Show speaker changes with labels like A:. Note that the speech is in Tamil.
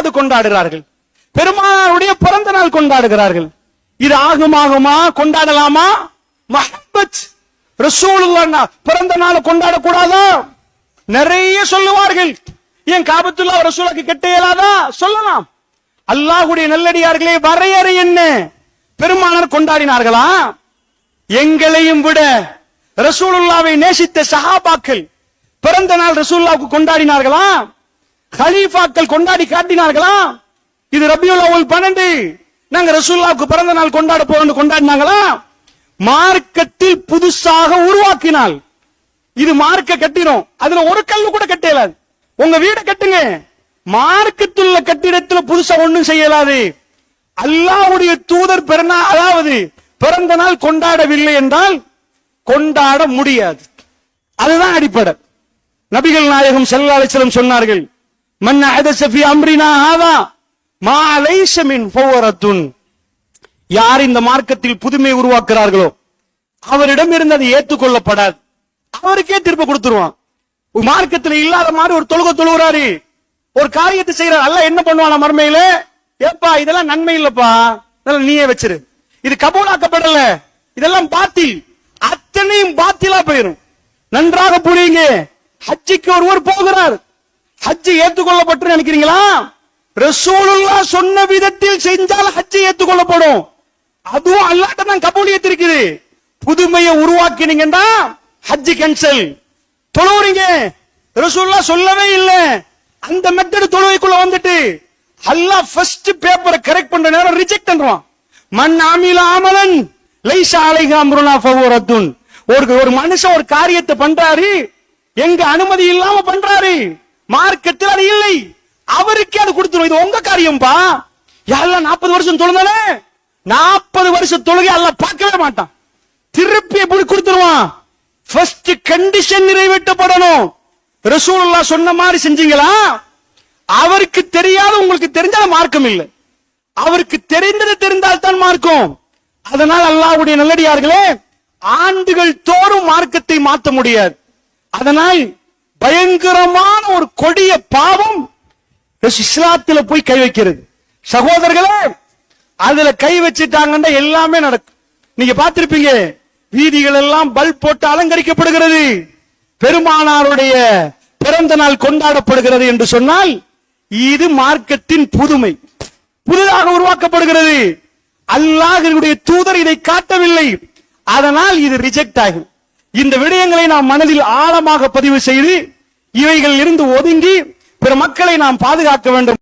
A: மிலாது கொண்டாடுகிறார்கள். பெருமானாருடைய பிறந்த நாள் கொண்டாடுகிறார்கள். இது ஆகுமாகுமா கொண்டாடலாமா? மஹப்பத் ரசூலுல்லா பிறந்த நாள் கொண்டாடக்கூடாதா? நிறைய சொல்லுவார்கள். ஏன் காபத்துல்லா ரசூலுக்கு கெட்ட இயலாதா? சொல்லலாம். அல்லாஹுடைய நல்லடியார்களே வரையறை என்ன? பெருமானார் கொண்டாடினார்களா? எங்களையும் விட ரசூலுல்லாவை நேசித்த சஹாபாக்கள் பிறந்த நாள் ரசூல்லாவுக்கு கொண்டாடினார்களா? ஹலீஃபாக்கள் கொண்டாடி காட்டினார்களா? இது ரபியுல் அவ்வல் பன்னெண்டு. நாங்க ரசூல்லாவுக்கு பிறந்த நாள் கொண்டாட போறோம் கொண்டாடினாங்களா? மார்க்கத்தில் புதுசாக உருவாக்கினால். இது மார்க்க கட்டிடும் அதுல ஒரு கல் கூட கட்ட உங்க வீடை கட்டுங்க. மார்க்கத்துள்ள கட்டிடத்துல புதுசா ஒண்ணும் செய்யலாது. அல்லாவுடைய தூதர் பிறந்தா அதாவது பிறந்த நாள் கொண்டாடவில்லை என்றால் கொண்டாட முடியாது. அதுதான் அடிப்படை. நபிகள் நாயகம் ஸல்லல்லாஹு சொன்னார்கள் மன் அஹதஸ ஃபீ அம்ரினா ஹாதா? மா லைஸ மின் ஃபவரத்துன். யார் இந்த மார்க்கத்தில் புதுமை உருவாக்குறார்களோ அவரிடம் இருந்து அது ஏற்றுக்கொள்ளப்படாது. அவருக்கே திருப்ப கொடுத்துருவான். மார்க்கத்துல இல்லாத மாதிரி ஒரு தொழுக தொழுகிறாரு. ஒரு காரியத்தை செய்யறாரு அல்ல என்ன பண்ணுவானா மறுமையில ஏப்பா இதெல்லாம் நன்மை இல்லப்பா. இதெல்லாம் நீயே வச்சிரு. இது கபூலாக்கப்படல. இதெல்லாம் பாத்தில். அத்தனையும் பாத்திலா போயிரும். நன்றாக புரியுங்க. ஹஜ்ஜிக்கு ஒருவர் போகிறார். ஹஜ் ஏற்றுக்கொள்ளப்பட்டு நினைக்கிறீங்களா? ரசூலுல்லா சொன்ன விதத்தில் செஞ்சால் ஹஜ் ஏற்றுக்கொள்ளப்படும். அதுவும் அல்லாட்ட தான் கபூலியத் இருக்குது. புதுமையை உருவாக்கினீங்கன்னா ஹஜ் கேன்சல் தொழுவுறீங்க. ரசூல்லா சொல்லவே இல்லை. அந்த மெத்தட் தொழுவைக்குள்ள வந்துட்டு அல்லாஹ் ஃபர்ஸ்ட் பேப்பரை கரெக்ட் பண்ற நேரம் ரிஜெக்ட் பண்றான். மண் ஆமில ஆமலன் லைசா அலைஹி அம்ருனா ஃபவரத்துன் ஒரு ஒரு மனுஷன் ஒரு காரியத்தை பண்றாரு எங்க அனுமதி இல்லாம பண்றாரு. மார்க்கத்தில் அது இல்லை. அவருக்கே அது கொடுத்துரும். இது உங்க காரியம்பா. யாரெல்லாம் நாற்பது வருஷம் தொழுந்தானே? நாற்பது வருஷம் தொழுகை அல்ல பார்க்கவே மாட்டான். திருப்பி எப்படி கொடுத்துருவான்? First condition நிறைவேற்றப்படணும். ரசூலுல்லா சொன்ன மாதிரி செஞ்சீங்களா? அவருக்கு தெரியாத உங்களுக்கு தெரிஞ்சால மார்க்கம் இல்லை. அவருக்கு தெரிந்தது தெரிந்தால் தான் மார்க்கம். அதனால் அல்லாவுடைய நல்லடியார்களே ஆண்டுகள் தோறும் மார்க்கத்தை மாற்ற முடியாது. அதனால் பயங்கரமான ஒரு கொடிய பாவம் இஸ்லாத்துல போய் கை வைக்கிறது. சகோதரர்களே அதுல கை வச்சுட்டாங்கன்னா எல்லாமே நடக்கும். நீங்க பார்த்திருப்பீங்க வீதிகள் எல்லாம் பல்ப் போட்டு அலங்கரிக்கப்படுகிறது. பெருமானாருடைய பிறந்த நாள் கொண்டாடப்படுகிறது என்று சொன்னால் இது மார்க்கத்தின் புதுமை. புதிதாக உருவாக்கப்படுகிறது. அல்லாஹ்வுடைய தூதர் இதை காட்டவில்லை. அதனால் இது ரிஜெக்ட் ஆகும். இந்த விடயங்களை நாம் மனதில் ஆழமாக பதிவு செய்து இவைகள் இருந்து ஒதுங்கி பிற மக்களை நாம் பாதுகாக்க வேண்டும்.